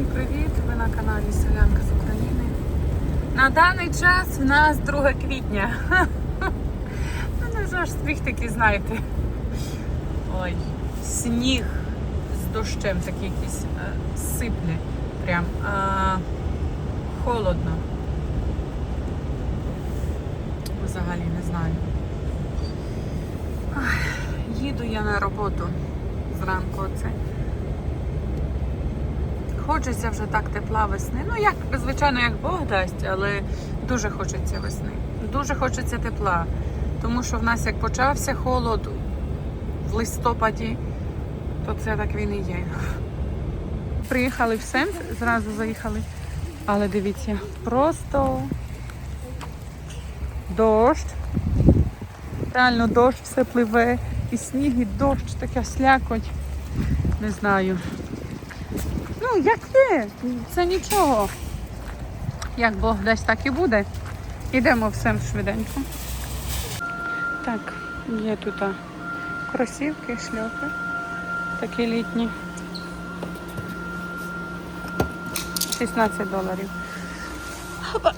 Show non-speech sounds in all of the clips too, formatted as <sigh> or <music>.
Всім привіт! Ви на каналі Селянка з України. На даний час в нас 2 квітня. <laughs> Ну вже ж сміх такий, знаєте. Ой, сніг з дощем такий якийсь е, сипле. Прям а, холодно. Взагалі не знаю. Їду я на роботу зранку оце. Хочеться вже так тепла весни. Ну, як, звичайно, як Бог дасть, але дуже хочеться весни. Дуже хочеться тепла. Тому що в нас як почався холод в листопаді, то це так він і є. Приїхали в Сент, зразу заїхали. Але дивіться, просто дощ. Реально дощ все пливе. І сніг, і дощ, така слякоть. Не знаю. Ну, як є, це нічого. Як Бог десь так і буде. Йдемо всем швиденько. Так, є тут кросівки, шльопи. Такі літні. 16 доларів. Хопа.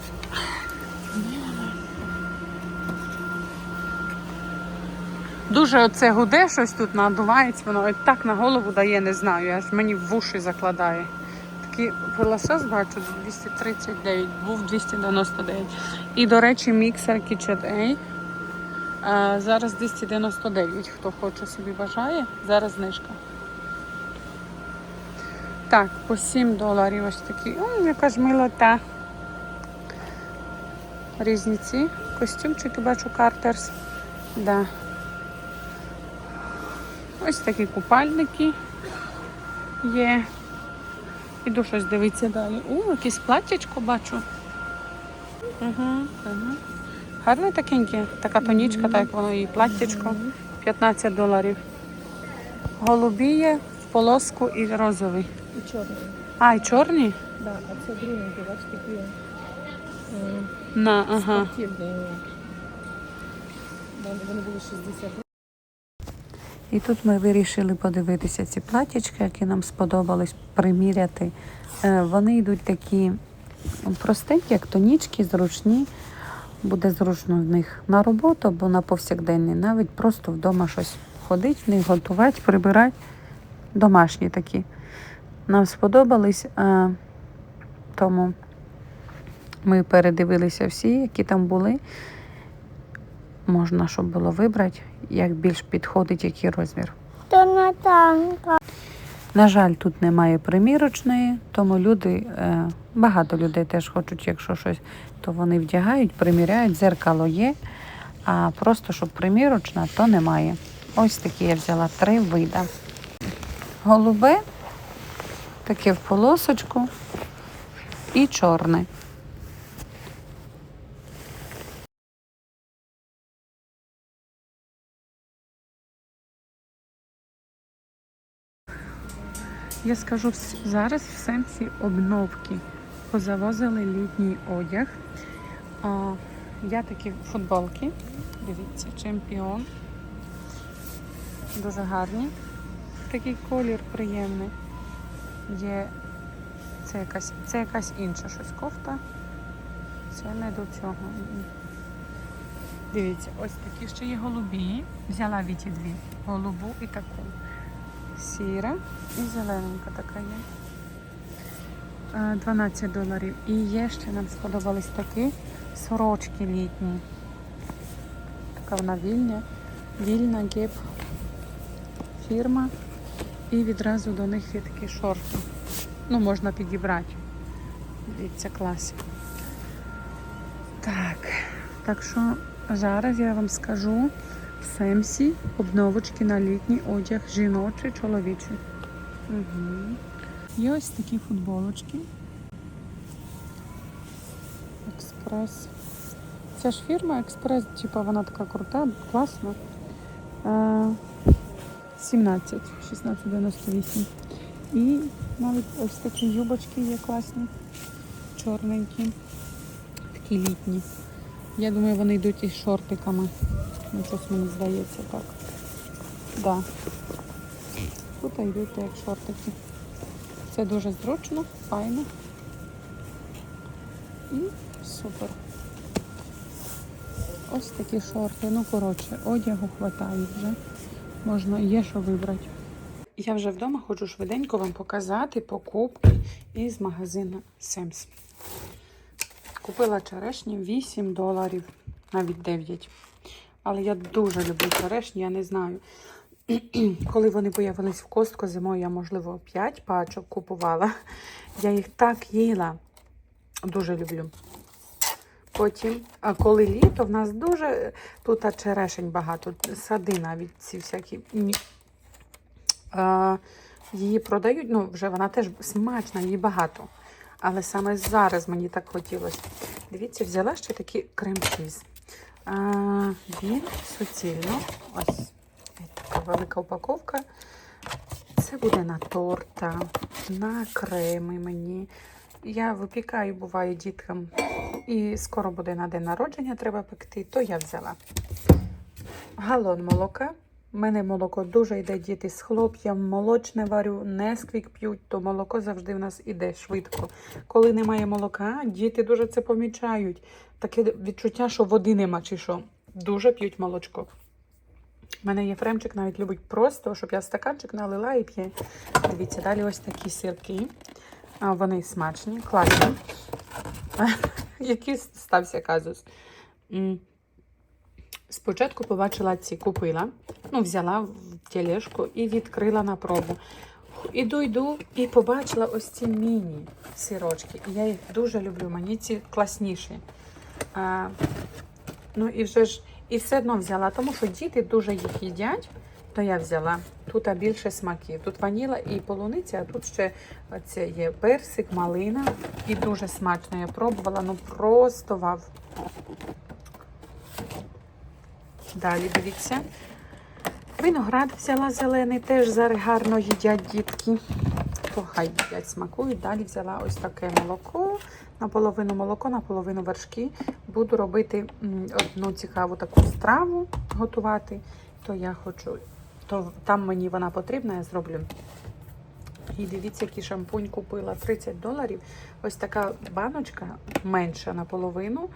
Дуже оце гуде щось тут надувається, воно і так на голову дає, не знаю, аж мені в уші закладає. Такий пилосос бачу 239, був 299. І, до речі, міксер KitchenAid. А, зараз 299, хто хоче собі бажає. Зараз знижка. Так, по 7 доларів ось такі. О, яка ж милота. Різні ці костюмчики бачу Картерс. Да. Ось такі купальники є. Іду щось дивитися далі. О, якесь платтячко бачу. Угу, угу. Гарне такеньке, така тонічка, так як воно і платтячко. 15 доларів. Голубі є в полоску і розовий. І чорний. А, і чорні? Да, а це другенький, бачите, такі е, На, ага. спортивні. Вони були 60 І тут ми вирішили подивитися ці платічки, які нам сподобались приміряти. Е, Вони йдуть такі простенькі, як тонічки, зручні. Буде зручно в них на роботу або на повсякденний. Навіть просто вдома щось ходить, в них готувати, прибирати. Домашні такі. Нам сподобались, е, тому ми передивилися всі, які там були. Можна, щоб було вибрати, як більш підходить який розмір. То Натанка. На жаль, тут немає примірочної, тому люди, е, багато людей теж хочуть, якщо щось, то вони вдягають, приміряють, дзеркало є, а просто щоб примірочна, то немає. Ось такі я взяла три вида. Голубе, таке в полосочку і чорне. Я скажу зараз в сенсі обновки. Позавозили літній одяг. А, я такі футболки. Дивіться, чемпіон. Дуже гарні. Такий колір приємний. Є це якась, це якась інша щось кофта. Це не до цього. Дивіться, ось такі ще є голубі. Взяла Віті дві. Голубу і таку сіра і зелененька така є. Е, 12 доларів. І є ще нам сподобались такі сорочки літні. Така вона вільня, вільна геп фірма. І відразу до них є такі шорти. Ну, можна підібрати. Дивіться, клас. Так, так що зараз я вам скажу Семсі обновочки на літній одяг жіночий, чоловічий. Угу. Є ось такі футболочки. Експрес. Ця ж фірма Експрес, типу, вона така крута, класна. Е, 17, 16,98. І навіть ось такі юбочки є класні, чорненькі, такі літні. Я думаю, вони йдуть із шортиками. Ну, щось мені здається так. Да. Тут йдуть як шортики. Це дуже зручно, файно. І супер. Ось такі шорти. Ну, коротше, одягу хватає вже. Можна є що вибрати. Я вже вдома хочу швиденько вам показати покупки із магазину Семс. Купила черешні 8 доларів, навіть 9. Але я дуже люблю черешні, я не знаю. <clears throat> Коли вони появились в костку зимою, я, можливо, 5 пачок купувала. Я їх так їла. Дуже люблю. Потім, а коли літо, в нас дуже тут черешень багато, сади навіть ці всякі. А, її продають, ну вже вона теж смачна, її багато. Але саме зараз мені так хотілося. Дивіться, взяла ще такий крем-чіз. Він суцільно. Ось така велика упаковка. Це буде на торта, на креми мені. Я випікаю, буває, діткам. І скоро буде на день народження, треба пекти, то я взяла. Галон молока. У мене молоко дуже йде діти з хлоп'ям, молочне варю, несквік п'ють, то молоко завжди в нас іде швидко. Коли немає молока, діти дуже це помічають. Таке відчуття, що води нема чи що. Дуже п'ють молочко. У мене є фремчик, навіть любить просто, щоб я стаканчик налила і п'є. Дивіться, далі ось такі сирки. Вони смачні, класні. <laughs> Який стався казус. Спочатку побачила ці, купила, ну, взяла в тележку і відкрила на пробу. Іду, йду і побачила ось ці міні-сирочки. Я їх дуже люблю, мені ці класніші. А, ну і вже ж і все одно взяла, тому що діти дуже їх їдять, то я взяла. Тут більше смаків. Тут ваніла і полуниця, а тут ще це є персик, малина. І дуже смачно. Я пробувала, ну просто вав. Далі дивіться. Виноград взяла зелений, теж зараз гарно їдять дітки. То хай їдять, смакують. Далі взяла ось таке молоко, наполовину молоко, наполовину вершки. Буду робити одну цікаву таку страву готувати. То я хочу, то там мені вона потрібна, я зроблю. І дивіться, який шампунь купила 30 доларів. Ось така баночка менша наполовину.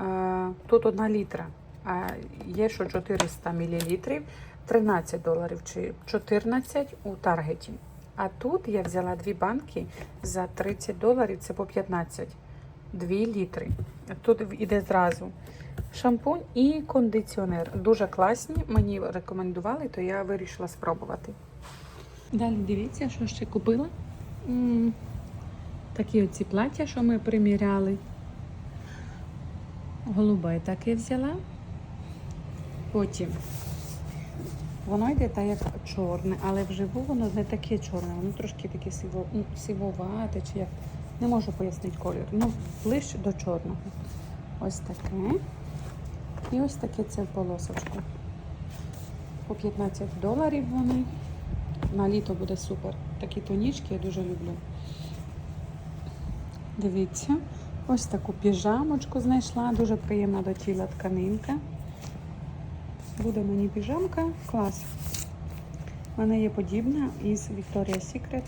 Е, Тут одна літра. Є що 400 мл, 13 доларів чи 14 у Таргеті. А тут я взяла дві банки за 30 доларів, це по 15. 2 літри. Тут іде зразу шампунь і кондиціонер. Дуже класні. Мені рекомендували, то я вирішила спробувати. Далі дивіться, що ще купила. Такі оці плаття, що ми приміряли. Голубе таке взяла. Потім воно йде так як чорне, але вживу воно не таке чорне, воно трошки таке сиво, ну, чи як. Не можу пояснити колір. Ну, ближче до чорного. Ось таке. І ось таке це в полосочку. По 15 доларів вони. На літо буде супер. Такі тонічки я дуже люблю. Дивіться, ось таку піжамочку знайшла. Дуже приємна до тіла тканинка. Буде мені піжамка. Клас. У мене є подібна із Victoria's Secret.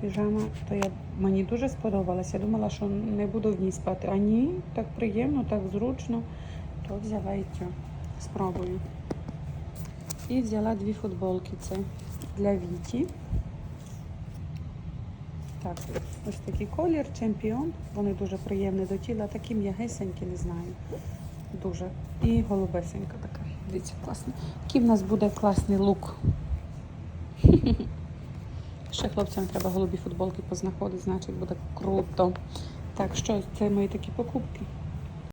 Піжама, то я, мені дуже сподобалася. Я думала, що не буду в ній спати. А ні, так приємно, так зручно. То взяла і цю. Спробую. І взяла дві футболки. Це для Віті. Так, ось такий колір, чемпіон. Вони дуже приємні до тіла, такі м'ягесенькі, не знаю. Дуже. І голубесенька така. Дивіться, класно. Який в нас буде класний лук. <laughs> Ще хлопцям треба голубі футболки познаходити, значить буде круто. Так, що це мої такі покупки.